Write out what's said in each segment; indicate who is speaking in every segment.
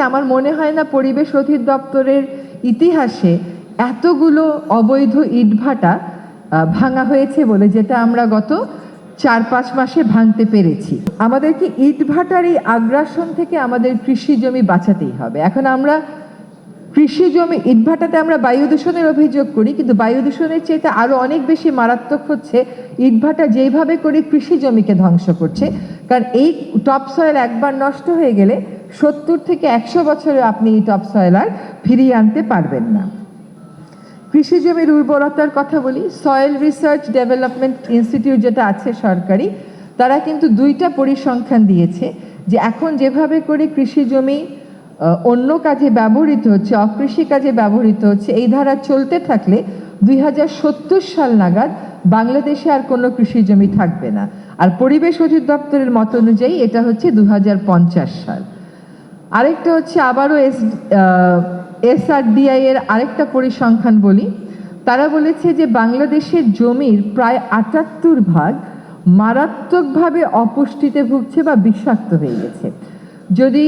Speaker 1: যে আমার মনে হয় না পরিবেশ অধিদপ্তরের ইতিহাসে এতগুলো অবৈধ ইটভাটা ভাঙা হয়েছে বলে যেটা আমরা গত চার পাঁচ মাসে ভাঙতে পেরেছি। আমাদেরকে ইটভাটার এই আগ্রাসন থেকে আমাদের কৃষি জমি বাঁচাতেই হবে। এখন আমরা কৃষি জমি, ইটভাটাতে আমরা বায়ু দূষণের অভিযোগ করি, কিন্তু বায়ু দূষণের চেয়ে আরও অনেক বেশি মারাত্মক হচ্ছে ইটভাটা যেইভাবে করে কৃষি জমিকে ধ্বংস করছে। কারণ এই টপ সয়েল একবার নষ্ট হয়ে গেলে সত্তর থেকে একশো বছরে আপনি এই টপ সয়েল আর ফিরিয়ে আনতে পারবেন না। কৃষি জমির উর্বরতার কথা বলি সয়েল রিসার্চ ডেভেলপমেন্ট ইনস্টিটিউট যেটা আছে সরকারি, তারা কিন্তু দুইটা পরিসংখ্যান দিয়েছে যে এখন যেভাবে করে কৃষি জমি অন্য কাজে ব্যবহৃত হচ্ছে, অকৃষি কাজে ব্যবহৃত হচ্ছে, এই ধারা চলতে থাকলে দুই হাজার সত্তর সাল নাগাদ বাংলাদেশে আর কোনো কৃষি জমি থাকবে না। আর পরিবেশ অধিদপ্তরের মত অনুযায়ী এটা হচ্ছে দুই হাজার পঞ্চাশ সাল। আরেকটা হচ্ছে আবারও এস এসআরডিআই এর আরেকটা পরিসংখ্যান বলি। তারা বলেছে যে বাংলাদেশের জমির প্রায় আটাত্তর ভাগ মারাত্মকভাবে অপুষ্টিতে ভুগছে বা বিষাক্ত হয়ে গেছে। যদি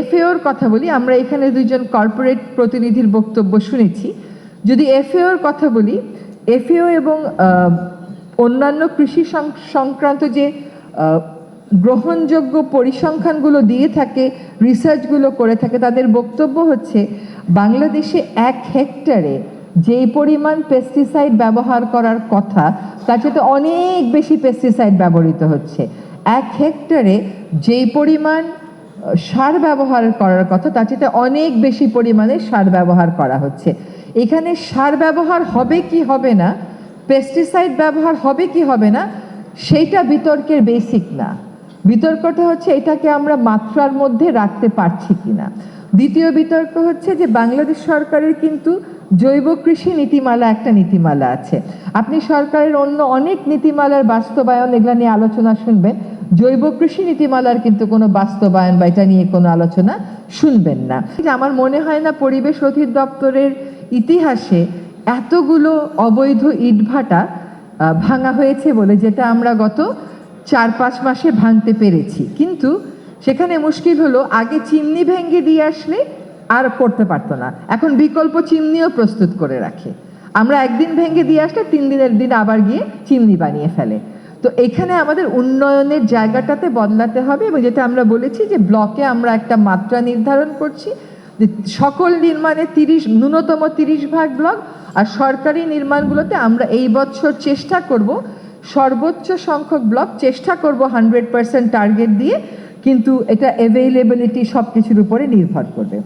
Speaker 1: এফএওর কথা বলি, আমরা এখানে দুইজন কর্পোরেট প্রতিনিধির বক্তব্য শুনেছি। যদি এফএওর কথা বলি, এফএও এবং অন্যান্য কৃষি সংক্রান্ত যে গ্রহণযোগ্য পরিসংখ্যানগুলো দিয়ে থাকে রিসার্চগুলো করে থাকে। তাদের বক্তব্য হচ্ছে, বাংলাদেশে এক হেক্টরে যেই পরিমাণ পেস্টিসাইড ব্যবহার করার কথা, তার সাথে অনেক বেশি পেস্টিসাইড ব্যবহৃত হচ্ছে। এক হেক্টরে যেই পরিমাণ সার ব্যবহার করার কথা, তার সাথে অনেক বেশি পরিমাণে সার ব্যবহার করা হচ্ছে। এখানে সার ব্যবহার হবে কি হবে না পেস্টিসাইড ব্যবহার হবে কি হবে না, সেইটা বিতর্কের বেসিক না। বিতর্কটা হচ্ছে এটাকে আমরা মাত্রার মধ্যে রাখতে পারছি কিনা। দ্বিতীয় বিতর্ক হচ্ছে যে বাংলাদেশ সরকারের কিন্তু জৈব কৃষি নীতিমালা একটা নীতিমালা আছে। আপনি সরকারের অন্য অনেক নীতিমালার বাস্তবায়ন এগুলা নিয়ে আলোচনা শুনবেন। জৈব কৃষি নীতিমালার কিন্তু কোনো বাস্তবায়ন বা এটা নিয়ে কোনো আলোচনা শুনবেন না। আমার মনে হয় না পরিবেশ অধিদপ্তরের ইতিহাসে এতগুলো অবৈধ ইটভাটা ভাঙা হয়েছে বলে, যেটা আমরা গত চার পাঁচ মাসে ভাঙতে পেরেছি। কিন্তু সেখানে মুশকিল হলো আগে চিমনি ভেঙে দিয়ে আসলে আর করতে পারতো না। এখন বিকল্প চিমনিও প্রস্তুত করে রাখে। আমরা একদিন ভেঙে দিয়ে আসলে তিন দিনের দিন আবার গিয়ে চিমনি বানিয়ে ফেলে। তো এখানে আমাদের উন্নয়নের জায়গাটাতে বদলাতে হবে এবং যেটা আমরা বলেছি যে ব্লকে আমরা একটা মাত্রা নির্ধারণ করছি। যে সকল নির্মাণে তিরিশ, ন্যূনতম তিরিশ ভাগ ব্লক আর সরকারি নির্মাণগুলোতে আমরা এই বছর চেষ্টা করব সর্বোচ্চ সংখ্যক ব্লক চেষ্টা করব হান্ড্রেড পার্সেন্ট টার্গেট দিয়ে, কিন্তু এটা অ্যাভেইলেবিলিটি সব কিছুর উপরে নির্ভর করবে।